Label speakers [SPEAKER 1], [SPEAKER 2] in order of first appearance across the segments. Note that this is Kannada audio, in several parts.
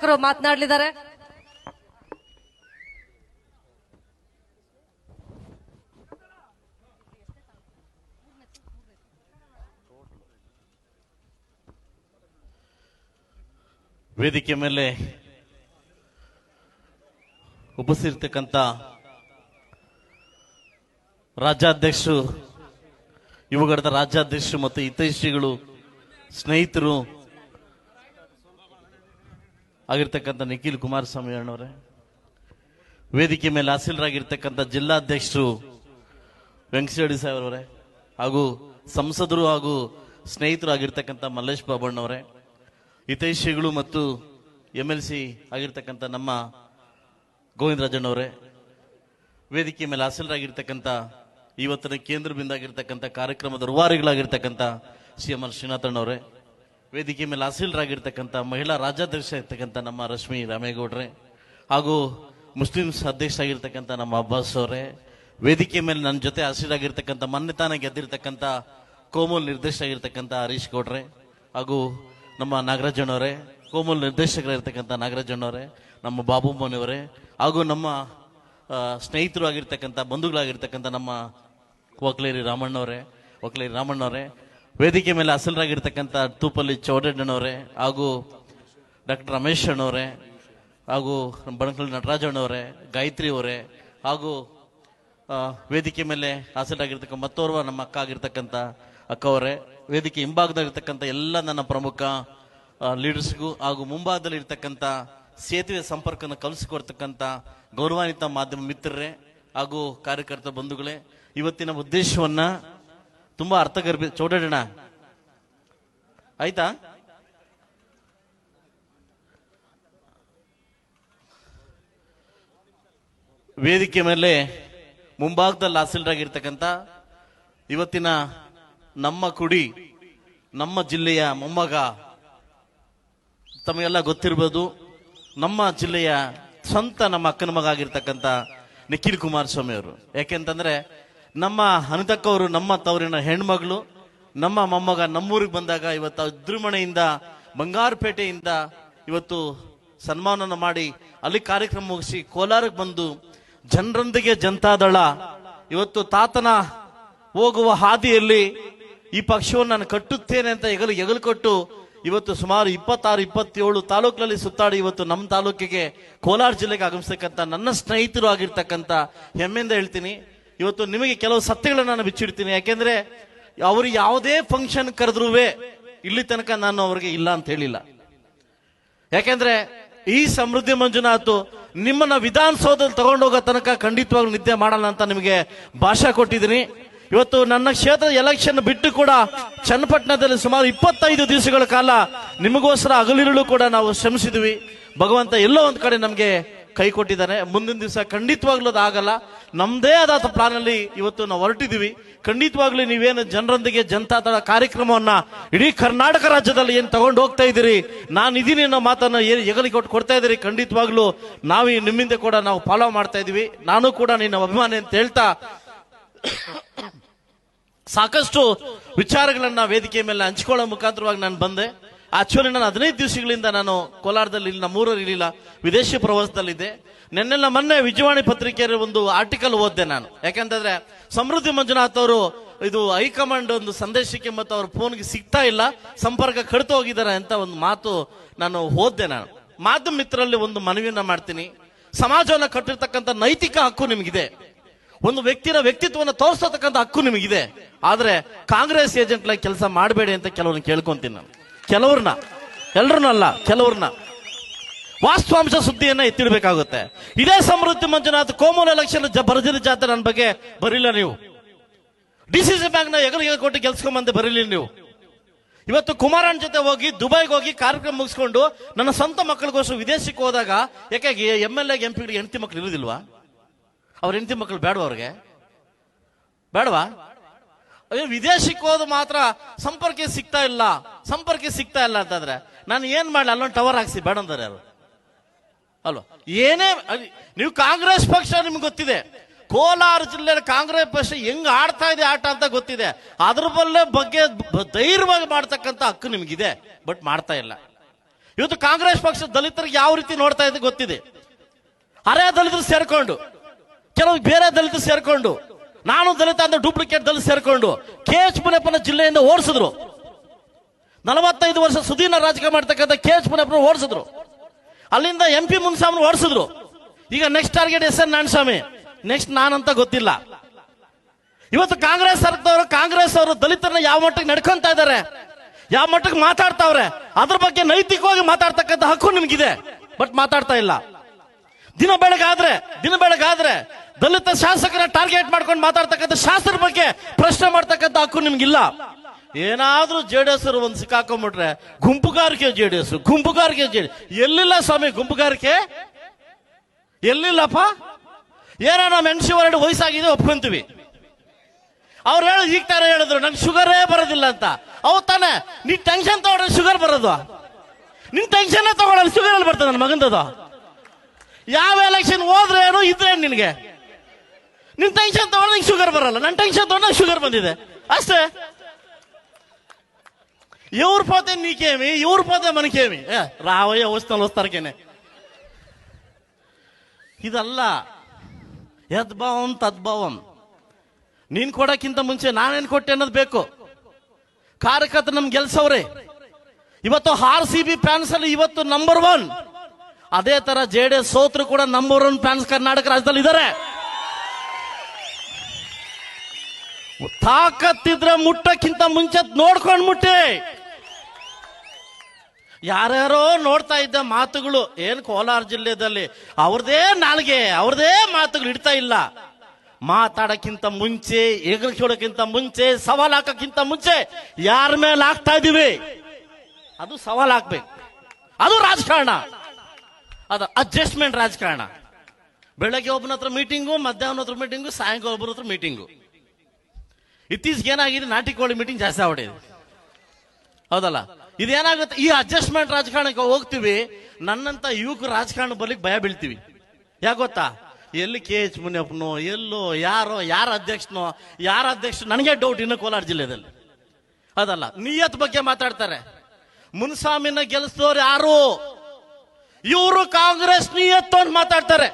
[SPEAKER 1] ಶಾಸಕರು ಮಾತನಾಡಲಿದ್ದಾರೆ.
[SPEAKER 2] ವೇದಿಕೆ ಮೇಲೆ ಉಪಸ್ಥಿರ್ತಕ್ಕಂಥ ರಾಜ್ಯಾಧ್ಯಕ್ಷರು ಯುವಗಡದ ರಾಜ್ಯಾಧ್ಯಕ್ಷರು ಮತ್ತು ಹಿತೈಷಿಗಳು ಸ್ನೇಹಿತರು ಆಗಿರ್ತಕ್ಕಂಥ ನಿಖಿಲ್ ಕುಮಾರಸ್ವಾಮಿ ಅಣ್ಣವರೇ, ವೇದಿಕೆ ಮೇಲೆ ಹಾಸೀಲರಾಗಿರ್ತಕ್ಕಂಥ ಜಿಲ್ಲಾಧ್ಯಕ್ಷರು ವೆಂಕಟೇಶ್ವರಿ ಸಾಹೇಬ್ ಅವರೇ, ಹಾಗೂ ಸಂಸದರು ಹಾಗೂ ಸ್ನೇಹಿತರು ಆಗಿರ್ತಕ್ಕಂಥ ಮಲ್ಲೇಶ್ ಬಾಬಣ್ಣವರೇ ಹಿತೈಷಿಗಳು ಮತ್ತು ಎಂ ಎಲ್ ಸಿ ಆಗಿರ್ತಕ್ಕಂಥ ನಮ್ಮ ಗೋವಿಂದರಾಜಣ್ಣವರೇ ವೇದಿಕೆ ಮೇಲೆ ಹಾಸೀಲರಾಗಿರ್ತಕ್ಕಂಥ ಇವತ್ತಿನ ಕೇಂದ್ರ ಬಿಂದಾಗಿರ್ತಕ್ಕಂಥ ಕಾರ್ಯಕ್ರಮದ ರೂವಾರಿಗಳಾಗಿರ್ತಕ್ಕಂಥ ಸಿ ಎಂ ಆರ್ ಶ್ರೀನಾಥಣ್ಣವರೇ ವೇದಿಕೆ ಮೇಲೆ ಅಸೀಲರಾಗಿರ್ತಕ್ಕಂಥ ಮಹಿಳಾ ರಾಜ್ಯಾಧ್ಯಕ್ಷ ಇರ್ತಕ್ಕಂಥ ನಮ್ಮ ರಶ್ಮಿ ರಾಮೇಗೌಡ್ರೆ ಹಾಗೂ ಮುಸ್ಲಿಮ್ಸ್ ಅಧ್ಯಕ್ಷ ಆಗಿರ್ತಕ್ಕಂಥ ನಮ್ಮ ಅಬ್ಬಾಸ್ ಅವರೇ. ವೇದಿಕೆ ಮೇಲೆ ನನ್ನ ಜೊತೆ ಹಸಿರಾಗಿರ್ತಕ್ಕಂಥ ಮೊನ್ನೆ ಗೆದ್ದಿರ್ತಕ್ಕಂಥ ಕೋಮಲ್ ನಿರ್ದೇಶಕ ಆಗಿರ್ತಕ್ಕಂಥ ಹರೀಶ್ ಗೌಡ್ರೆ ಹಾಗೂ ನಮ್ಮ ನಾಗರಾಜಣ್ಣವರೇ ಕೋಮಲ್ ನಿರ್ದೇಶಕರಾಗಿರ್ತಕ್ಕಂಥ ನಾಗರಾಜಣ್ಣವರೇ ನಮ್ಮ ಬಾಬು ಮೋನಿಯವರೇ ಹಾಗೂ ನಮ್ಮ ಸ್ನೇಹಿತರು ಆಗಿರ್ತಕ್ಕಂಥ ಬಂಧುಗಳಾಗಿರ್ತಕ್ಕಂಥ ನಮ್ಮ ಒಕ್ಲೇರಿ ರಾಮಣ್ಣವರೇ ಒಕ್ಲೇರಿ ರಾಮಣ್ಣವರೇ ವೇದಿಕೆ ಮೇಲೆ ಅಸಲರಾಗಿರ್ತಕ್ಕಂಥ ತೂಪಲ್ಲಿ ಚೌಡಣ್ಣನವರೇ ಹಾಗೂ ಡಾಕ್ಟರ್ ರಮೇಶ್ ಅಣ್ಣವರೇ ಹಾಗೂ ಬಣಕಲ್ ಬಣಕಲ್ ನಟರಾಜಣ್ಣವರೇ ಗಾಯತ್ರಿ ಅವರೇ ಹಾಗೂ ವೇದಿಕೆ ಮೇಲೆ ಹಾಸರಾಗಿರ್ತಕ್ಕಂಥ ಮತ್ತೋರ್ವ ನಮ್ಮ ಅಕ್ಕ ಆಗಿರ್ತಕ್ಕಂಥ ಅಕ್ಕವರೇ, ವೇದಿಕೆ ಹಿಂಭಾಗದಲ್ಲಿರ್ತಕ್ಕಂಥ ಎಲ್ಲ ನನ್ನ ಪ್ರಮುಖ ಲೀಡರ್ಸ್ಗೂ ಹಾಗೂ ಮುಂಭಾಗದಲ್ಲಿ ಇರ್ತಕ್ಕಂಥ ಸೇತುವೆ ಸಂಪರ್ಕನ ಕಲಿಸಿಕೊಡ್ತಕ್ಕಂಥ ಗೌರವಾನ್ವಿತ ಮಾಧ್ಯಮ ಮಿತ್ರರೇ ಹಾಗೂ ಕಾರ್ಯಕರ್ತ ಬಂಧುಗಳೇ, ಇವತ್ತಿನ ಉದ್ದೇಶವನ್ನ ತುಂಬಾ ಅರ್ಥಗರ್ಭಿ ಚೌಡಣ್ಣ ಆಯ್ತಾ? ವೇದಿಕೆ ಮೇಲೆ ಮುಂಭಾಗದಲ್ಲಿ ಹಾಸೀಲ್ರಾಗಿರ್ತಕ್ಕಂಥ ಇವತ್ತಿನ ನಮ್ಮ ಕುಡಿ, ನಮ್ಮ ಜಿಲ್ಲೆಯ ಮೊಮ್ಮಗ, ತಮಗೆಲ್ಲ ಗೊತ್ತಿರ್ಬೋದು, ನಮ್ಮ ಜಿಲ್ಲೆಯ ಸ್ವಂತ ನಮ್ಮ ಅಕ್ಕನ ಮಗ ಆಗಿರ್ತಕ್ಕಂಥ ನಿಖಿಲ್ ಕುಮಾರಸ್ವಾಮಿ ಅವರು ಯಾಕೆಂತಂದ್ರೆ ನಮ್ಮ ಅನಿತಕ್ಕವರು, ನಮ್ಮ ತವರಿನ ಹೆಣ್ಮಗಳು, ನಮ್ಮ ಮೊಮ್ಮಗ ನಮ್ಮೂರಿಗೆ ಬಂದಾಗ ಇವತ್ತು ಅದ್ರುಮಣೆಯಿಂದ, ಬಂಗಾರಪೇಟೆಯಿಂದ ಇವತ್ತು ಸನ್ಮಾನನ ಮಾಡಿ ಅಲ್ಲಿ ಕಾರ್ಯಕ್ರಮ ಮುಗಿಸಿ ಕೋಲಾರಕ್ಕೆ ಬಂದು ಜನರೊಂದಿಗೆ ಜನತಾದಳ ಇವತ್ತು ತಾತನ ಹೋಗುವ ಹಾದಿಯಲ್ಲಿ ಈ ಪಕ್ಷವನ್ನು ನಾನು ಕಟ್ಟುತ್ತೇನೆ ಅಂತ ಹೆಗಲು ಎಗಲು ಕೊಟ್ಟು ಇವತ್ತು ಸುಮಾರು ಇಪ್ಪತ್ತಾರು, ಇಪ್ಪತ್ತೇಳು ತಾಲೂಕಿನಲ್ಲಿ ಸುತ್ತಾಡಿ ಇವತ್ತು ನಮ್ಮ ತಾಲೂಕಿಗೆ ಕೋಲಾರ ಜಿಲ್ಲೆಗೆ ಆಗಮಿಸ್ತಕ್ಕಂಥ ನನ್ನ ಸ್ನೇಹಿತರು ಆಗಿರ್ತಕ್ಕಂಥ ಹೆಮ್ಮೆಯಿಂದ ಹೇಳ್ತೀನಿ. ಇವತ್ತು ನಿಮಗೆ ಕೆಲವು ಸತ್ಯಗಳನ್ನು ನಾನು ಬಿಚ್ಚಿಡ್ತೀನಿ. ಯಾಕೆಂದ್ರೆ ಅವರು ಯಾವುದೇ ಫಂಕ್ಷನ್ ಕರೆದ್ರೂ ಇಲ್ಲಿ ತನಕ ನಾನು ಅವರಿಗೆ ಇಲ್ಲ ಅಂತ ಹೇಳಿಲ್ಲ. ಯಾಕೆಂದ್ರೆ ಈ ಸಮೃದ್ಧಿ ಮಂಜುನಾಥ್ ನಿಮ್ಮನ್ನ ವಿಧಾನಸೌಧದಲ್ಲಿ ತಗೊಂಡೋಗೋ ತನಕ ಖಂಡಿತವಾಗ್ಲೂ ನಿದ್ದೆ ಮಾಡಲ್ಲ ಅಂತ ನಿಮಗೆ ಭಾಷೆ ಕೊಟ್ಟಿದ್ದೀನಿ. ಇವತ್ತು ನನ್ನ ಕ್ಷೇತ್ರದ ಎಲೆಕ್ಷನ್ ಬಿಟ್ಟು ಕೂಡ ಚನ್ನಪಟ್ಟಣದಲ್ಲಿ ಸುಮಾರು ಇಪ್ಪತ್ತೈದು ದಿವಸಗಳ ಕಾಲ ನಿಮಗೋಸ್ಕರ ಹಗಲಿರುಳು ಕೂಡ ನಾವು ಶ್ರಮಿಸಿದ್ವಿ. ಭಗವಂತ ಎಲ್ಲೋ ಒಂದು ಕಡೆ ನಮಗೆ ಕೈ ಕೊಟ್ಟಿದ್ದಾನೆ. ಮುಂದಿನ ದಿವಸ ಖಂಡಿತವಾಗ್ಲೂ ಅದು ಆಗಲ್ಲ ನಮ್ದೇ ಆದ ಪ್ಲಾನ್ ಅಲ್ಲಿ ಇವತ್ತು ನಾವು ಹೊರಟಿದೀವಿ ಖಂಡಿತವಾಗ್ಲೂ ನೀವೇನು ಜನರೊಂದಿಗೆ ಜನತಾದಳ ಕಾರ್ಯಕ್ರಮವನ್ನ ಇಡೀ ಕರ್ನಾಟಕ ರಾಜ್ಯದಲ್ಲಿ ಏನ್ ತಗೊಂಡು ಹೋಗ್ತಾ ಇದ್ದೀರಿ? ನಾನು ಇದೀನಿ ಅನ್ನೋ ಮಾತನ್ನ ಏನು ಹೆಗಲಿ ಕೊಟ್ಟು ಕೊಡ್ತಾ ಇದ್ದೀರಿ. ಖಂಡಿತವಾಗ್ಲೂ ನಾವು ನಿಮ್ಮಿಂದ ಕೂಡ ನಾವು ಫಾಲೋ ಮಾಡ್ತಾ ಇದೀವಿ ನಾನು ಕೂಡ ನಿನ್ನ ಅಭಿಮಾನಿ ಅಂತ ಹೇಳ್ತಾ ಸಾಕಷ್ಟು ವಿಚಾರಗಳನ್ನ ವೇದಿಕೆ ಮೇಲೆ ಹಂಚಿಕೊಳ್ಳೋ ಮುಖಾಂತರವಾಗಿ ನಾನು ಬಂದೆ. ಆಕ್ಚುಲಿ ನಾನು ಹದಿನೈದು ದಿವಸಗಳಿಂದ ನಾನು ಕೋಲಾರದಲ್ಲಿ ಇಲ್ಲ ನಮ್ಮೂರಲ್ಲಿ ಇರಲಿಲ್ಲ ವಿದೇಶಿ ಪ್ರವಾಸದಲ್ಲಿದ್ದೆ. ನಿನ್ನೆಲ್ಲ ಮೊನ್ನೆ ವಿಜಯವಾಣಿ ಪತ್ರಿಕೆಯಲ್ಲಿ ಒಂದು ಆರ್ಟಿಕಲ್ ಓದಿದೆ ನಾನು. ಯಾಕಂತಂದ್ರೆ ಸಮೃದ್ಧಿ ಮಂಜುನಾಥ್ ಅವರು ಇದು ಹೈಕಮಾಂಡ್ ಒಂದು ಸಂದೇಶಕ್ಕೆ ಮತ್ತು ಅವ್ರ ಫೋನ್ಗೆ ಸಿಗ್ತಾ ಇಲ್ಲ, ಸಂಪರ್ಕ ಕಡಿತು ಹೋಗಿದ್ದಾರೆ ಅಂತ ಒಂದು ಮಾತು ನಾನು ಓದ್ದೆ ನಾನು. ಮಾಧ್ಯಮ ಮಿತ್ರರಲ್ಲಿ ಒಂದು ಮನವಿಯನ್ನ ಮಾಡ್ತೀನಿ. ಸಮಾಜವನ್ನು ಕಟ್ಟಿರ್ತಕ್ಕಂಥ ನೈತಿಕ ಹಕ್ಕು ನಿಮಗಿದೆ. ಒಂದು ವ್ಯಕ್ತಿನ ವ್ಯಕ್ತಿತ್ವವನ್ನು ತೋರಿಸತಕ್ಕಂಥ ಹಕ್ಕು ನಿಮಗಿದೆ. ಆದರೆ ಕಾಂಗ್ರೆಸ್ ಏಜೆಂಟ್ ಕೆಲಸ ಮಾಡಬೇಡಿ ಅಂತ ಕೆಲವೊಂದು ಕೇಳ್ಕೊಂತೀನಿ ನಾನು. ಕೆಲವ್ರನ್ನ ಎಲ್ರನ್ನಲ್ಲ ಕೆಲವ್ರನ್ನ. ವಾಸ್ತವಾಂಶ ಸುದ್ದಿಯನ್ನ ಎತ್ತಿಡಬೇಕಾಗುತ್ತೆ. ಇದೇ ಸಮೃದ್ಧಿ ಮಂಜುನಾಥ್ ಕೋಮಲ ಎಲೆಕ್ಷನ್ ಬರದಿನ ಜಾತ್ರೆ ನನ್ನ ಬಗ್ಗೆ ಬರೀಲ್ಲ ನೀವು. ಡಿ ಸಿ ಸಿ ಬ್ಯಾಂಕ್ನ ಎಗಲು ಕೊಟ್ಟು ಗೆಲ್ಸ್ಕೊಂಬಂದೆ ಬರೀಲಿ ನೀವು. ಇವತ್ತು ಕುಮಾರನ್ ಜೊತೆ ಹೋಗಿ, ದುಬೈಗೆ ಹೋಗಿ ಕಾರ್ಯಕ್ರಮ ಮುಗಿಸ್ಕೊಂಡು ನನ್ನ ಸ್ವಂತ ಮಕ್ಕಳಿಗೋಸ್ಕರ ವಿದೇಶಕ್ಕೆ ಹೋದಾಗ ಯಾಕೆ M L A M P ಹೆಂಡತಿ ಮಕ್ಕಳು ಇರುದಿಲ್ವಾ? ಅವ್ರ ಹೆಂಡತಿ ಮಕ್ಕಳು ಬೇಡವಾ ಅವ್ರಿಗೆ? ಬೇಡವಾ ಅಯ್ಯೋ, ವಿದೇಶಕ್ಕೆ ಹೋದ ಮಾತ್ರ ಸಂಪರ್ಕ ಸಿಗ್ತಾ ಇಲ್ಲ, ಸಂಪರ್ಕ ಸಿಗ್ತಾ ಇಲ್ಲ ಅಂತಂದ್ರೆ ನಾನು ಏನ್ ಮಾಡಲಿ, ಅಲ್ಲೊಂದು ಟವರ್ ಹಾಕ್ಸಿ, ಬೇಡ ಅಂತಾರೆ ಯಾರು? ಅಲ್ವಾ? ಏನೇ ನೀವು ಕಾಂಗ್ರೆಸ್ ಪಕ್ಷ ನಿಮ್ಗೆ ಗೊತ್ತಿದೆ. ಕೋಲಾರ ಜಿಲ್ಲೆಯಲ್ಲಿ ಕಾಂಗ್ರೆಸ್ ಪಕ್ಷ ಹೆಂಗ್ ಆಡ್ತಾ ಇದೆ, ಆಟ ಅಂತ ಗೊತ್ತಿದೆ. ಅದ್ರ ಬಲ್ಲೇ ಬಗ್ಗೆ ಧೈರ್ಯವಾಗಿ ಮಾಡ್ತಕ್ಕಂಥ ಹಕ್ಕು ನಿಮ್ಗಿದೆ, ಬಟ್ ಮಾಡ್ತಾ ಇಲ್ಲ. ಇವತ್ತು ಕಾಂಗ್ರೆಸ್ ಪಕ್ಷ ದಲಿತರಿಗೆ ಯಾವ ರೀತಿ ನೋಡ್ತಾ ಇದೆ ಗೊತ್ತಿದೆ. ಅರೆ ದಲಿತರು ಸೇರ್ಕೊಂಡು, ಕೆಲವು ಬೇರೆ ದಲಿತರು ಸೇರ್ಕೊಂಡು ನಾನು ದಲಿತ ಅಂತ ಡೂಪ್ಲಿಕೇಟ್ ದಲಿತ ಸೇರ್ಕೊಂಡು ಕೆ ಎಚ್ ಮುನಿಯಪ್ಪನ ಜಿಲ್ಲೆಯಿಂದ ಓಡಿಸಿದ್ರು. ನಲವತ್ತೈದು ವರ್ಷ ಸುದೀನ ರಾಜಕೀಯ ಮಾಡ್ತಕ್ಕಂಥ ಕೆ ಎಚ್ ಮುನಿಯಪ್ಪನ ಓಡಿಸಿದ್ರು. ಅಲ್ಲಿಂದ ಎಂ ಪಿ ಮುನ್ಸಾಮನ್ ಓಡಿಸಿದ್ರು. ಈಗ ನೆಕ್ಸ್ಟ್ ಟಾರ್ಗೆಟ್ ಎಸ್ ಎನ್ ನಾರಾಯಣಸ್ವಾಮಿ. ನೆಕ್ಸ್ಟ್ ನಾನಂತ ಗೊತ್ತಿಲ್ಲ. ಇವತ್ತು ಕಾಂಗ್ರೆಸ್ ಸರ್ಕಾರದವರು, ಕಾಂಗ್ರೆಸ್ ಅವರು ದಲಿತರನ್ನ ಯಾವ ಮಟ್ಟಕ್ಕೆ ನಡ್ಕೊಂತ ಇದ್ದಾರೆ, ಯಾವ ಮಟ್ಟಕ್ಕೆ ಮಾತಾಡ್ತಾವ್ರೆ, ಅದ್ರ ಬಗ್ಗೆ ನೈತಿಕವಾಗಿ ಮಾತಾಡ್ತಕ್ಕಂಥ ಹಕ್ಕು ನಿಮ್ಗಿದೆ. ಬಟ್ ಮಾತಾಡ್ತಾ ಇಲ್ಲ. ದಿನ ಬೆಳಗಾದ್ರೆ ದಿನ ಬೆಳಗಾದ್ರೆ ದಲಿತ ಶಾಸಕರ ಟಾರ್ಗೆಟ್ ಮಾಡ್ಕೊಂಡು ಮಾತಾಡ್ತಕ್ಕಂಥ ಶಾಸ್ತ್ರ ಬಗ್ಗೆ ಪ್ರಶ್ನೆ ಮಾಡ್ತಕ್ಕಂಥ ಹಕ್ಕು ನಿಮ್ಗಿಲ್ಲ. ಏನಾದ್ರೂ ಜೆ ಡಿ ಎಸ್ ಒಂದು ಸಿಕ್ಕಾಕೊಂಡ್ಬಿಟ್ರೆ ಗುಂಪುಗಾರಿಕೆ ಜೆ ಡಿ ಎಸ್ ಗುಂಪುಗಾರಿಕೆ ಜೆ, ಎಲ್ಲಿಲ್ಲ ಸ್ವಾಮಿ ಗುಂಪುಗಾರಿಕೆ? ಎಲ್ಲಿಲ್ಲಪ್ಪ? ಏನೋ ನಮ್ಮ ಹೆಣ್ಸಿ ಹೊರಡು ವಯಸ್ಸಾಗಿದೆ, ಒಪ್ಕೊಂತೀವಿ. ಅವ್ರು ಹೇಳಿ, ಈಗ ತಾನೇ ಹೇಳಿದ್ರು, ನಂಗೆ ಶುಗರೇ ಬರೋದಿಲ್ಲ ಅಂತ. ಅವ್ ತಾನೆ ನೀ ಟೆನ್ಷನ್ ತಗೊಂಡ್ರೆ ಶುಗರ್ ಬರೋದು. ನಿನ್ ಟೆನ್ಷನ್ ತಗೊಳ್ಳಲ್ಲ ಶುಗರ್ ಅಲ್ಲಿ ಬರ್ತದೆ ನನ್ನ ಮಗಂದದು? ಯಾವ ಎಲೆಕ್ಷನ್ ಹೋದ್ರೆ ಏನು ಇದ್ರೆ ನಿನಗೆ. ನಿನ್ ಟೆನ್ಷನ್ ತಗೊಂಡ್ ನಿಂಗೆ ಶುಗರ್ ಬರಲ್ಲ. ನನ್ನ ಟೆನ್ಷನ್ ತಗೊಂಡು ಶುಗರ್ ಬಂದಿದೆ. ಅಷ್ಟೇ. ಇವ್ರ ಪೋತೆ ನೀಕೇಮಿ ಇವ್ರ ಪೋತೆ ಮನಕೇಮಿ ಏ, ರಾವಯ್ಯ ಓಸ್ನಲ್ಲಿ ಓಸ್ತಾರಕೇನೆ ಇದಲ್ಲ ಯದ್ಭಾವಂ ತದ್ಭಾವಂ ನೀನ್ ಕೊಡಕ್ಕಿಂತ ಮುಂಚೆ ನಾನೇನ್ ಕೊಟ್ಟೆ ಅನ್ನೋದು ಬೇಕು. ಕಾರ್ಯಕರ್ತ ನಮ್ಗೆ ಗೆಲ್ಸವ್ರೆ. ಇವತ್ತು ಆರ್ ಸಿ ಬಿ ಫ್ಯಾನ್ಸ್ ಅಲ್ಲಿ ಇವತ್ತು ನಂಬರ್ ಒನ್ ಅದೇ ತರ ಜೆ ಡಿ ಎಸ್ ಸೋತ್ರು ಕೂಡ ನಂಬರ್ ಒನ್ ಫ್ಯಾನ್ಸ್ ಕರ್ನಾಟಕ ರಾಜ್ಯದಲ್ಲಿ ಇದ್ದಾರೆ ತಾಕತ್ತಿದ್ರೆ ಮುಟ್ಟಕ್ಕಿಂತ ಮುಂಚೆ ನೋಡ್ಕೊಂಡು ಮುಟ್ಟಿ. ಯಾರ್ಯಾರೋ ನೋಡ್ತಾ ಇದ್ದ ಮಾತುಗಳು ಏನ್ ಕೋಲಾರ ಜಿಲ್ಲೆಯಲ್ಲಿ ಅವ್ರದೇ ನಾಲ್ಗೆ, ಅವ್ರದೇ ಮಾತುಗಳು ಇಡ್ತಾ ಇಲ್ಲ. ಮಾತಾಡಕ್ಕಿಂತ ಮುಂಚೆ ಎಗರ್ಸೋಡಕ್ಕಿಂತ ಮುಂಚೆ, ಸವಾಲ್ ಹಾಕಕ್ಕಿಂತ ಮುಂಚೆ ಯಾರ ಮೇಲೆ ಹಾಕ್ತಾ ಇದೀವಿ? ಅದು ಸವಾಲ್ ಹಾಕ್ಬೇಕು. ಅದು ರಾಜಕಾರಣ. ಅದು ಅಡ್ಜಸ್ಟ್ಮೆಂಟ್ ರಾಜಕಾರಣ. ಬೆಳಗ್ಗೆ ಒಬ್ಬನ ಹತ್ರ ಮೀಟಿಂಗು ಮಧ್ಯಾಹ್ನ ಹತ್ರ ಮೀಟಿಂಗು ಸಾಯಂಕಾಲ ಒಬ್ಬರ ಹತ್ರ ಮೀಟಿಂಗು ಇತ್ತೀಚೆಗೆ ಏನಾಗಿದೆ? ನಾಟಿ ಕೋಳಿ ಮೀಟಿಂಗ್ ಜಾಸ್ತಿ ಆಗ್ಬಿಟ್ಟಿದೆ. ಹೌದಲ್ಲ? ಇದೇನಾಗುತ್ತೆ? ಈ ಅಡ್ಜಸ್ಟ್ಮೆಂಟ್ ರಾಜಕಾರಣಕ್ಕೆ ಹೋಗ್ತೀವಿ, ನನ್ನಂತ ಯುವಕ ರಾಜಕಾರಣ ಬರ್ಲಿಕ್ಕೆ ಭಯ ಬೀಳ್ತೀವಿ. ಯಾಕೆ ಗೊತ್ತಾ? ಎಲ್ಲಿ ಕೆ ಎಚ್ ಮುನಿಯಪ್ಪನೋ, ಎಲ್ಲೋ ಯಾರೋ, ಯಾರ ಅಧ್ಯಕ್ಷನೋ, ಯಾರ ಅಧ್ಯಕ್ಷ, ನನಗೆ ಡೌಟ್ ಇನ್ನು ಕೋಲಾರ ಜಿಲ್ಲೆಯಲ್ಲಿ ಅದಲ್ಲ ನಿಯತ್ ಬಗ್ಗೆ ಮಾತಾಡ್ತಾರೆ. ಮುನ್ಸಾಮಿನ ಗೆಲ್ಲಿಸಿದವ್ರು ಯಾರು? ಇವರು ಕಾಂಗ್ರೆಸ್ ನಿಯತ್ತು ಅಂತ ಮಾತಾಡ್ತಾರೆ.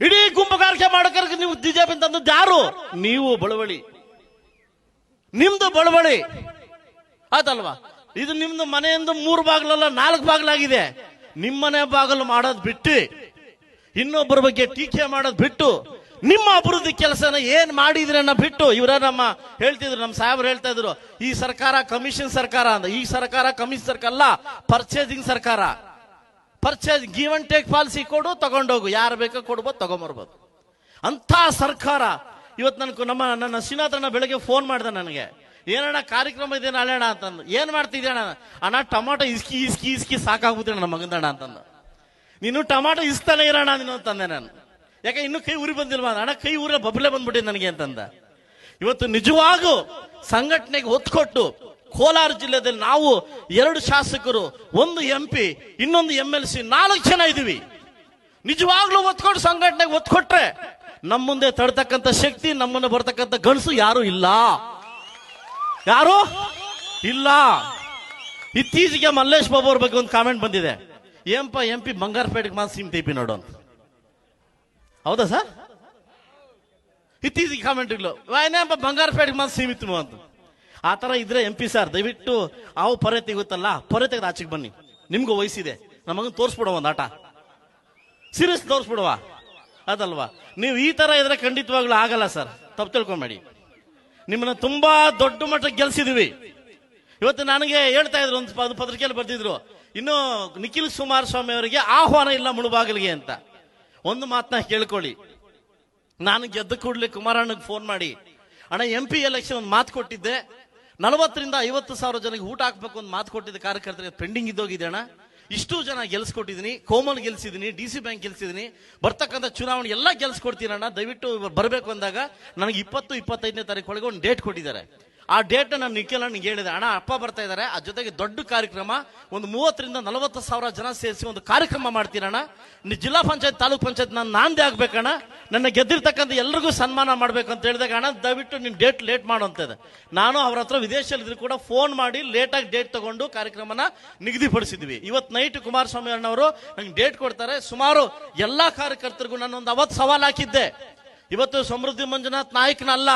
[SPEAKER 2] ಇಡೀ ಗುಂಪುಗಾರಿಕೆ ಮಾಡೋಕೆ ನೀವು ಬಿಜೆಪಿ ತಂದದ್ದು ಯಾರು? ನೀವು ಬಳುವಳಿ. ನಿಮ್ದು ಬಳುವಳಿ. ಆಯ್ತಲ್ವಾ ಇದು ನಿಮ್ದು ಮನೆಯಿಂದ ಮೂರು ಬಾಗಿಲಲ್ಲ, ನಾಲ್ಕು ಬಾಗ್ಲಾಗಿದೆ. ನಿಮ್ಮನೆ ಬಾಗಿಲು ಮಾಡೋದ್ ಬಿಟ್ಟು, ಇನ್ನೊಬ್ಬರ ಬಗ್ಗೆ ಟೀಕೆ ಮಾಡೋದ್ ಬಿಟ್ಟು, ನಿಮ್ಮ ಅಭಿವೃದ್ಧಿ ಕೆಲಸನ ಏನ್ ಮಾಡಿದ್ರನ್ನ ಬಿಟ್ಟು, ಇವರ ನಮ್ಮ ಹೇಳ್ತಿದ್ರು, ನಮ್ಮ ಸಾಹೇಬ್ರು ಹೇಳ್ತಾ ಇದ್ರು ಈ ಸರ್ಕಾರ ಕಮಿಷನ್ ಸರ್ಕಾರ ಅಂತ. ಈ ಸರ್ಕಾರ ಕಮಿಷನ್ ಸರ್ಕಾರ ಅಲ್ಲ ಪರ್ಚೇಸಿಂಗ್ ಸರ್ಕಾರ. Purchase give and take policy ಕೊಡು, ತಗೊಂಡೋಗು. ಯಾರು ಬೇಕೋ ಕೊಡ್ಬೋದು, ತಗೊಂಬರ್ಬೋದು. ಅಂಥ ಸರ್ಕಾರ ಇವತ್ತು ನನ್ಗೆ ನಮ್ಮ, ನನ್ನ ಶ್ರೀನಾಥಣ್ಣ ಬೆಳಗ್ಗೆ ಫೋನ್ ಮಾಡಿದೆ ನನಗೆ. ಏನಣ್ಣ, ಕಾರ್ಯಕ್ರಮ ಇದೆ ಅಣ್ಣ ಅಂತಂದು. ಏನು ಮಾಡ್ತಿದ್ದೆ ಅಣ್ಣ? ಅಣ್ಣ, ಟೊಮಾಟೊ ಇಸ್ಕಿ ಇಸ್ಕಿ ಇಸ್ಕಿ ಸಾಕಾಗ್ಬಿಟ್ಟು ನನ್ನ ಮಗಂದಣ್ಣ ಅಂತಂದು. ನೀನು ಟೊಮಾಟೊ ಇಸ್ತಾನೆ ಇರೋಣ ನೀನು ಅಂತಂದೆ ನಾನು. ಯಾಕೆ ಇನ್ನು ಕೈ ಉರಿ ಬಂದಿಲ್ವ? ಅಣ್ಣ, ಕೈ ಊರ ಬಬ್ಲೆ ಬಂದ್ಬಿಟ್ಟಿದೆ ನನಗೆ ಅಂತಂದ. ಇವತ್ತು ನಿಜವಾಗೂ ಸಂಘಟನೆಗೆ ಒತ್ತು ಕೊಟ್ಟು ಕೋಲಾರ ಜಿಲ್ಲೆಯಲ್ಲಿ ನಾವು ಎರಡು ಶಾಸಕರು, ಒಂದು ಎಂ ಪಿ ಇನ್ನೊಂದು ಎಂ ಎಲ್ ಸಿ ನಾಲ್ಕು ಜನ ಇದ್ದೀವಿ. ನಿಜವಾಗ್ಲೂ ಒತ್ಕೊಂಡು ಸಂಘಟನೆ ಸಂಘಟನೆಗೆ ಒತ್ತು ಕೊಟ್ರೆ ನಮ್ಮ ಮುಂದೆ ತಡತಕ್ಕಂತ ಶಕ್ತಿ, ನಮ್ಮನ್ನು ಬರ್ತಕ್ಕಂಥ ಗಣಸು ಯಾರು ಇಲ್ಲ. ಯಾರು? ಇಲ್ಲ. ಇತ್ತೀಚೆಗೆ ಮಲ್ಲೇಶ್ ಬಾಬು ಅವ್ರ ಬಗ್ಗೆ ಒಂದು ಕಾಮೆಂಟ್ ಬಂದಿದೆ. ಏನಪ್ಪ ಎಂ ಪಿ ಬಂಗಾರಪೇಟೆಗೆ ಮಾತ್ರ ಸೀಮಿತ ತೀಪಿ ನೋಡು ಅಂತ. ಹೌದಾ ಸರ್? ಇತ್ತೀಚೆಗೆ ಕಾಮೆಂಟ್ಗಳು ಏನಪ್ಪ ಬಂಗಾರಪೇಟೆಗೆ ಮಾತ್ರ ಸೀಮಿತ ಅಂತ. ಆ ತರ ಇದ್ರೆ ಎಂ ಪಿ ಸರ್ ದಯವಿಟ್ಟು ಅವು ಪೊರೆ ತೆಗುತ್ತಲ್ಲ ಪೊರೆ ತೆಗೆದು ಆಚೆಗೆ ಬನ್ನಿ. ನಿಮ್ಗೂ ವಯಸ್ಸಿದೆ. ನಮಗನ್ ತೋರಿಸ್ಬಿಡುವ ಒಂದು ಆಟ. ಸೀರಿಯಸ್ ತೋರಿಸ್ಬಿಡುವ. ಅದಲ್ವಾ? ನೀವು ಈ ತರ ಇದ್ರೆ ಖಂಡಿತವಾಗ್ಲೂ ಆಗಲ್ಲ ಸರ್ ತಪ್ಪು ತಿಳ್ಕೊಂಬೇಡಿ. ನಿಮ್ಮನ್ನ ತುಂಬಾ ದೊಡ್ಡ ಮಟ್ಟಕ್ಕೆ ಗೆಲ್ಸಿದೀವಿ. ಇವತ್ತು ನನಗೆ ಹೇಳ್ತಾ ಇದ್ರು, ಒಂದು ಅದು ಪತ್ರಿಕೆಯಲ್ಲಿ ಬರ್ತಿದ್ರು ಇನ್ನು ನಿಖಿಲ್ ಕುಮಾರಸ್ವಾಮಿ ಅವರಿಗೆ ಆಹ್ವಾನ ಇಲ್ಲ ಮುಳುಬಾಗಿಲಿಗೆ ಅಂತ. ಒಂದು ಮಾತನ್ನ ಕೇಳ್ಕೊಳ್ಳಿ. ನಾನು ಗೆದ್ದ ಕೂಡಲೇ ಕುಮಾರಣ್ಣಗೆ ಫೋನ್ ಮಾಡಿ, ಅಣ್ಣ ಎಂ ಪಿ ಎಲೆಕ್ಷನ್ ಒಂದು ಮಾತು ಕೊಟ್ಟಿದ್ದೆ. ನಲವತ್ತರಿಂದ ಐವತ್ತು ಸಾವಿರ ಜನಕ್ಕೆ ಊಟ ಹಾಕ್ಬೇಕು ಅಂತ ಮಾತು ಕೊಟ್ಟಿದ್ದ ಕಾರ್ಯಕರ್ತರಿಗೆ ಪೆಂಡಿಂಗ್ ಇದ್ದೋಗಿದೆ ಇಷ್ಟು ಜನ ಗೆಲ್ಸ್ಕೊಟ್ಟಿದ್ದೀನಿ, ಕೋಮಲ್ ಗೆಲ್ಸಿದ್ದೀನಿ, ಡಿ ಸಿ ಬ್ಯಾಂಕ್ ಗೆಲ್ಸಿದ್ದೀನಿ. ಬರ್ತಕ್ಕಂಥ ಚುನಾವಣೆ ಎಲ್ಲ ಗೆಲ್ಸ್ಕೊಡ್ತೀನಣ್ಣ ದಯವಿಟ್ಟು ಬರಬೇಕು ಅಂದಾಗ ನನಗೆ ಇಪ್ಪತ್ತು, ಇಪ್ಪತ್ತೈದನೇ ತಾರೀಕು ಒಳಗೆ ಒಂದು ಡೇಟ್ ಕೊಟ್ಟಿದ್ದಾರೆ. ಆ ಡೇಟ್ ನಾನು ನಿಖಿಲ್ ನನಗೆ ಹೇಳಿದೆ. ಅಣ್ಣ, ಅಪ್ಪ ಬರ್ತಾ ಇದ್ದಾರೆ ಆ ಜೊತೆಗೆ ದೊಡ್ಡ ಕಾರ್ಯಕ್ರಮ. ಒಂದು ಮೂವತ್ತರಿಂದ ನಲವತ್ತು ಸಾವಿರ ಜನ ಸೇರಿಸಿ ಒಂದು ಕಾರ್ಯಕ್ರಮ ಮಾಡ್ತೀರಣ್ಣ ನೀ ಜಿಲ್ಲಾ ಪಂಚಾಯತ್, ತಾಲೂಕ್ ಪಂಚಾಯತ್ ನಾನು ನಾಂದೇ ಆಗ್ಬೇಕಣ್ಣ. ನನ್ನ ಗೆದ್ದಿರ್ತಕ್ಕಂಥ ಎಲ್ರಿಗೂ ಸನ್ಮಾನ ಮಾಡ್ಬೇಕು ಅಂತ ಹೇಳಿದಾಗ ಅಣ್ಣ, ದಯವಿಟ್ಟು ನಿನ್ನ ಡೇಟ್ ಲೇಟ್ ಮಾಡು ಅಂತ ಇದೆ. ನಾನು ಅವ್ರ ಹತ್ರ ವಿದೇಶದಲ್ಲಿದ್ರು ಕೂಡ ಫೋನ್ ಮಾಡಿ ಲೇಟಾಗಿ ಡೇಟ್ ತಗೊಂಡು ಕಾರ್ಯಕ್ರಮನ ನಿಗದಿಪಡಿಸಿದ್ವಿ. ಇವತ್ತು ನೈಟ್ ಕುಮಾರಸ್ವಾಮಿ ಅಣ್ಣವರು ನಂಗೆ ಡೇಟ್ ಕೊಡ್ತಾರೆ. ಸುಮಾರು ಎಲ್ಲಾ ಕಾರ್ಯಕರ್ತರಿಗೂ ನಾನು ಒಂದು ಅವತ್ತು ಸವಾಲ್ ಹಾಕಿದ್ದೆ. ಇವತ್ತು ಸಮೃದ್ಧಿ ಮಂಜುನಾಥ್ ನಾಯಕನಲ್ಲ.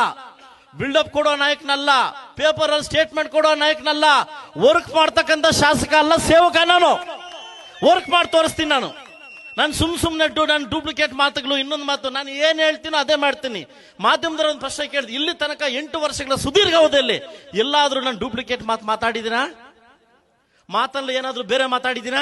[SPEAKER 2] ಬಿಲ್ಡಪ್ ಕೊಡೋ ನಾಯಕನಲ್ಲ ಪೇಪರ್ ಅಲ್ಲಿ ಸ್ಟೇಟ್ಮೆಂಟ್ ಕೊಡೋ ನಾಯಕನಲ್ಲ ವರ್ಕ್ ಮಾಡ್ತಕ್ಕಂಥ ಶಾಸಕ ಅಲ್ಲ, ಸೇವಕ ನಾನು. ವರ್ಕ್ ಮಾಡಿ ತೋರಿಸ್ತೀನಿ ನಾನು. ನಾನು ಸುಮ್ ಸುಮ್ಮನೆ ನಾನು ಡೂಪ್ಲಿಕೇಟ್ ಮಾತುಗಳು, ಇನ್ನೊಂದು ಮಾತು, ನಾನು ಏನ್ ಹೇಳ್ತೀನೋ ಅದೇ ಮಾಡ್ತೀನಿ. ಮಾಧ್ಯಮದವ್ರ ಒಂದು ಪ್ರಶ್ನೆ ಕೇಳಿದೆ, ಇಲ್ಲಿ ತನಕ ಎಂಟು ವರ್ಷಗಳ ಸುದೀರ್ಘ ಅವಧಿಯಲ್ಲಿ ಎಲ್ಲಾದ್ರೂ ನಾನು ಡೂಪ್ಲಿಕೇಟ್ ಮಾತು ಮಾತಾಡಿದಿನ ಮಾತಲ್ಲಿ ಏನಾದ್ರೂ ಬೇರೆ ಮಾತಾಡಿದಿನ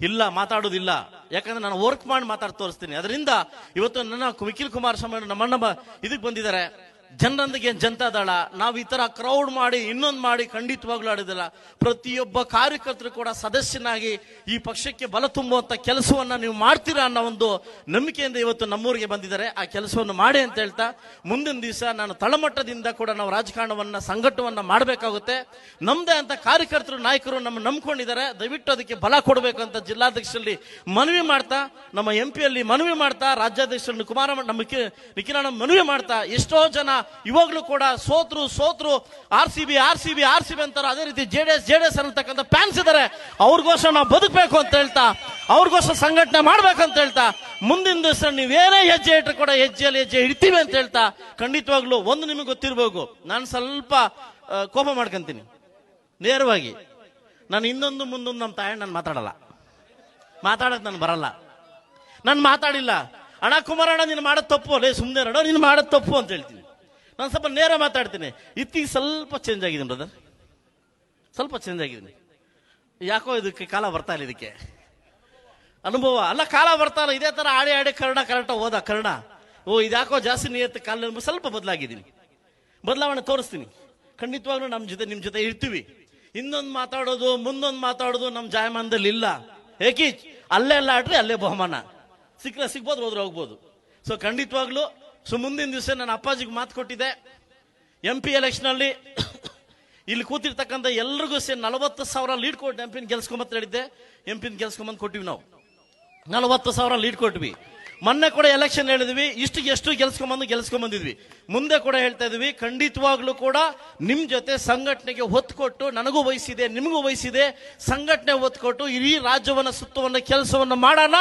[SPEAKER 2] ಇಲ್ಲ, ಮಾತಾಡೋದಿಲ್ಲ. ಯಾಕಂದ್ರೆ ನಾನು ವರ್ಕ್ ಮಾಡಿ ಮಾತಾಡಿ, ತೋರಿಸ್ತೀನಿ. ಅದರಿಂದ ಇವತ್ತು ನನ್ನ ನಿಖಿಲ್ ಕುಮಾರಸ್ವಾಮಿ ನಮ್ಮಣ್ಣ ಬ- ಇದಕ್ಕೆ ಬಂದಿದ್ದಾರೆ. ಜನರೊಂದಿಗೆ ಜನತಾದಳ ನಾವು ಈ ಥರ ಕ್ರೌಡ್ ಮಾಡಿ ಇನ್ನೊಂದು ಮಾಡಿ ಖಂಡಿತವಾಗ್ಲೂ ಆಡೋದಿಲ್ಲ. ಪ್ರತಿಯೊಬ್ಬ ಕಾರ್ಯಕರ್ತರು ಕೂಡ ಸದಸ್ಯನಾಗಿ ಈ ಪಕ್ಷಕ್ಕೆ ಬಲ ತುಂಬುವಂತ ಕೆಲಸವನ್ನು ನೀವು ಮಾಡ್ತೀರಾ ಅನ್ನೋ ಒಂದು ನಂಬಿಕೆಯಿಂದ ಇವತ್ತು ನಮ್ಮೂರಿಗೆ ಬಂದಿದ್ದಾರೆ. ಆ ಕೆಲಸವನ್ನು ಮಾಡಿ ಅಂತ ಹೇಳ್ತಾ, ಮುಂದಿನ ದಿವಸ ನಾನು ತಳಮಟ್ಟದಿಂದ ಕೂಡ ನಾವು ರಾಜಕಾರಣವನ್ನು, ಸಂಘಟವನ್ನ ಮಾಡಬೇಕಾಗುತ್ತೆ. ನಮ್ಮದೇ ಅಂತ ಕಾರ್ಯಕರ್ತರು, ನಾಯಕರು ನಮ್ಮ ನಂಬ್ಕೊಂಡಿದ್ದಾರೆ. ದಯವಿಟ್ಟು ಅದಕ್ಕೆ ಬಲ ಕೊಡಬೇಕು ಅಂತ ಜಿಲ್ಲಾಧ್ಯಕ್ಷರಲ್ಲಿ ಮನವಿ ಮಾಡ್ತಾ, ನಮ್ಮ ಎಂ ಪಿಯಲ್ಲಿ ಮನವಿ ಮಾಡ್ತಾ, ರಾಜ್ಯಾಧ್ಯಕ್ಷರನ್ನು ಕುಮಾರ ನಮ್ಮ ನಿಖಿ- ನಿಖಿಲಣ್ಣ ಮನವಿ ಮಾಡ್ತಾ, ಎಷ್ಟೋ ಜನ ಇವಾಗಲೂ ಕೂಡ ಸೋತ್ರು ಸೋತ್ರು, R C B, R C B, R C B ಅಂತಾರೆ. ಅದೇ ರೀತಿ J D S, J D S ಅನ್ನತಕ್ಕಂಥ ಫ್ಯಾನ್ಸ್ ಇದ್ದಾರೆ. ಅವ್ರಿಗೋಸ್ಕರ ನಾವು ಬದುಕಬೇಕು ಅಂತ ಹೇಳ್ತಾ, ಅವ್ರಿಗೋಸ್ಕರ ಸಂಘಟನೆ ಮಾಡ್ಬೇಕಂತ ಹೇಳ್ತಾ, ಮುಂದಿನ ದಿವಸ ನೀವೇನೇ ಹೆಜ್ಜೆ ಇಟ್ಟರು ಕೂಡ ಹೆಜ್ಜೆಯಲ್ಲಿ ಹೆಜ್ಜೆ ಇಡ್ತೀವಿ ಅಂತ ಹೇಳ್ತಾ, ಖಂಡಿತವಾಗ್ಲೂ ಒಂದು ನಿಮಗೆ ಗೊತ್ತಿರಬೇಕು. ನಾನು ಸ್ವಲ್ಪ ಕೋಪ ಮಾಡ್ಕೊಂತೀನಿ. ನೇರವಾಗಿ, ನಾನು ಇನ್ನೊಂದು ಮುಂದೊಂದು ನಮ್ಮ ತಾಯಿ ನಾನು ಮಾತಾಡಲ್ಲ. ಮಾತಾಡೋದು ನಾನು ಬರಲ್ಲ. ನಾನು ಮಾತಾಡಿಲ್ಲ. ಅಣ್ಣ ಕುಮಾರಣ್ಣ, ನೀನು ಮಾಡೋದು ತಪ್ಪು. ಅಲ್ಲೇ ಸುಮ್ಮನೆ ಅಣ್ಣ, ನೀನು ಮಾಡೋದು ತಪ್ಪು ಅಂತ ಹೇಳ್ತೀನಿ. ನಾನು ಸ್ವಲ್ಪ ನೇರ ಮಾತಾಡ್ತೀನಿ. ಇತ್ತೀಗ ಸ್ವಲ್ಪ ಚೇಂಜ್ ಆಗಿದ್ದೀನಿ ಬ್ರದರ್ ಸ್ವಲ್ಪ ಚೇಂಜ್ ಆಗಿದ್ದೀನಿ ಯಾಕೋ ಇದಕ್ಕೆ ಕಾಲ ಬರ್ತಾ ಇಲ್ಲ ಇದಕ್ಕೆ. ಅನುಭವ. ಅಲ್ಲ, ಕಾಲ ಬರ್ತಾ ಇಲ್ಲ. ಇದೇ ಥರ ಆಡಿ ಆಡಿ ಕರ್ಣ ಕರೆಕ್ಟಾಗಿ ಹೋದ ಕರ್ಣ. ಓ, ಇದ್ಯಾಕೋ ಜಾಸ್ತಿ ನಿಯತ್ತು ಕಾಲ ಸ್ವಲ್ಪ ಬದಲಾಗಿದ್ದೀನಿ. ಬದಲಾವಣೆ ತೋರಿಸ್ತೀನಿ. ಖಂಡಿತವಾಗ್ಲೂ ನಮ್ಮ ಜೊತೆ ನಿಮ್ಮ ಜೊತೆ ಇರ್ತೀವಿ. ಇನ್ನೊಂದು ಮಾತಾಡೋದು, ಮುಂದೊಂದು ಮಾತಾಡೋದು ನಮ್ಮ ಜಾಯಮಾನದಲ್ಲಿ ಇಲ್ಲ. ಏಕಿ ಅಲ್ಲೇ ಎಲ್ಲ ಆಡ್ರಿ, ಅಲ್ಲೇ ಬಹುಮಾನ. ಸಿಕ್ಕರೆ ಸಿಗ್ಬೋದು, ಹೋದ್ರೆ ಹೋಗ್ಬೋದು. ಸೊ ಖಂಡಿತವಾಗ್ಲೂ ಸೊ ಮುಂದಿನ ದಿವಸ ನಾನು ಅಪ್ಪಾಜಿಗೆ ಮಾತು ಕೊಟ್ಟಿದ್ದೆ. ಎಂ ಪಿ ಎಲೆಕ್ಷನಲ್ಲಿ ಇಲ್ಲಿ ಕೂತಿರ್ತಕ್ಕಂಥ ಎಲ್ರಿಗೂ ಸೇರಿ ನಲವತ್ತು ಸಾವಿರ ಲೀಡ್ ಕೊಟ್ಟು ಎಂ ಪಿನ ಗೆಲ್ಸ್ಕೊಂಬಂತ ಹೇಳಿದ್ದೆ. ಎಂ ಪಿನ ಗೆಲ್ಸ್ಕೊಂಬಂದು ಕೊಟ್ಟಿವಿ ನಾವು. ನಲವತ್ತು ಸಾವಿರ ಲೀಡ್ ಕೊಟ್ವಿ. ಮೊನ್ನೆ ಕೂಡ ಎಲೆಕ್ಷನ್ ಹೇಳಿದ್ವಿ ಇಷ್ಟು ಎಷ್ಟು ಗೆಲ್ಸ್ಕೊಂಬಂದು ಗೆಲ್ಸ್ಕೊಂಬಂದಿದ್ವಿ. ಮುಂದೆ ಕೂಡ ಹೇಳ್ತಾ ಇದ್ವಿ, ಖಂಡಿತವಾಗ್ಲೂ ಕೂಡ ನಿಮ್ ಜೊತೆ ಸಂಘಟನೆಗೆ ಒತ್ತು ಕೊಟ್ಟು ನನಗೂ ವಹಿಸಿದೆ, ನಿಮಗೂ ವಹಿಸಿದೆ, ಸಂಘಟನೆ ಒತ್ತು ಕೊಟ್ಟು ಇಡೀ ರಾಜ್ಯವನ್ನ, ಸುತ್ತುವನ್ನ, ಕೆಲಸವನ್ನು ಮಾಡೋಣ,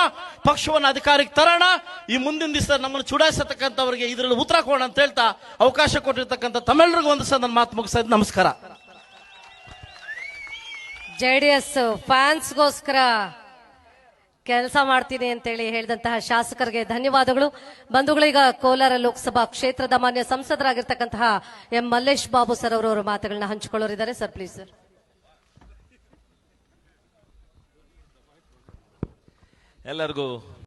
[SPEAKER 2] ಪಕ್ಷವನ್ನು, ಅಧಿಕಾರಕ್ಕೆ ತರೋಣ, ಈ ಮುಂದಿನ ದಿವಸ ನಮ್ಮನ್ನು ಚುಡಾಯಿಸತಕ್ಕಂಥವ್ರಿಗೆ ಇದರಲ್ಲಿ ಉತ್ತರ ಕೊಡೋಣ ಅಂತ ಹೇಳ್ತಾ ಅವಕಾಶ ಕೊಟ್ಟಿರ್ತಕ್ಕಂಥ ತಮಿಳರಿಗೂ ಒಂದು ಸಹ ನನ್ನ ಮಾತು ನಮಸ್ಕಾರ. ಜೆ ಡಿ
[SPEAKER 1] ಎಸ್ ಫ್ಯಾನ್ಸ್ಗೋಸ್ಕರ ಕೆಲಸ ಮಾಡ್ತೀನಿ ಅಂತೇಳಿ ಹೇಳಿದಂತಹ ಶಾಸಕರಿಗೆ ಧನ್ಯವಾದಗಳು. ಬಂಧುಗಳೀಗ ಕೋಲಾರ ಲೋಕಸಭಾ ಕ್ಷೇತ್ರದ ಮಾನ್ಯ ಸಂಸದರಾಗಿರ್ತಕ್ಕಂತಹ ಎಂ ಮಲ್ಲೇಶ್ ಬಾಬು ಸರ್ ಅವರವರ ಅವರ ಮಾತುಗಳನ್ನ ಹಂಚಿಕೊಳ್ಳೋರಿದ್ದಾರೆ. ಸರ್ ಪ್ಲೀಸ್ ಸರ್
[SPEAKER 3] ಎಲ್ಲರಿಗೂ